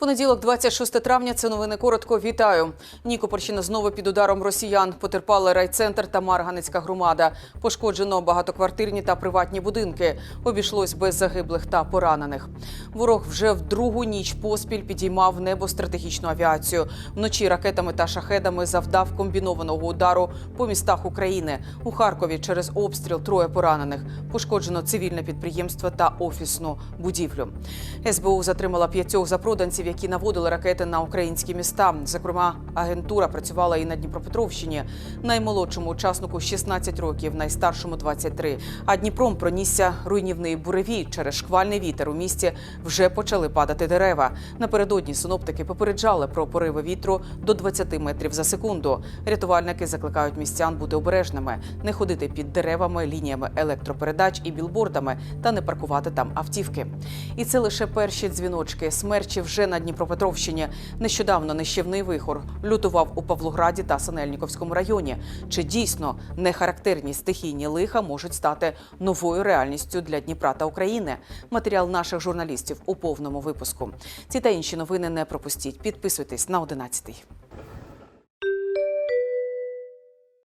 Понеділок, 26 травня. Це новини коротко. Вітаю. Нікопольщина знову під ударом росіян. Потерпали райцентр та Марганецька громада. Пошкоджено багатоквартирні та приватні будинки. Обійшлось без загиблих та поранених. Ворог вже в другу ніч поспіль підіймав небо стратегічну авіацію. Вночі ракетами та шахедами завдав комбінованого удару по містах України. У Харкові через обстріл троє поранених. Пошкоджено цивільне підприємство та офісну будівлю. СБУ затримала п'ятьох запроданців, які наводили ракети на українські міста. Зокрема, агентура працювала і на Дніпропетровщині. Наймолодшому учаснику 16 років, найстаршому 23. А Дніпром пронісся руйнівний буревій. Через шквальний вітер у місті вже почали падати дерева. Напередодні синоптики попереджали про пориви вітру до 20 метрів за секунду. Рятувальники закликають містян бути обережними, не ходити під деревами, лініями електропередач і білбордами та не паркувати там автівки. І це лише перші дзвіночки. Смерчі вже на Дніпропетровщині. Нещодавно нищівний вихор лютував у Павлограді та Синельніковському районі. Чи дійсно нехарактерні стихійні лиха можуть стати новою реальністю для Дніпра та України? Матеріал наших журналістів у повному випуску. Ці та інші новини не пропустіть. Підписуйтесь на 11.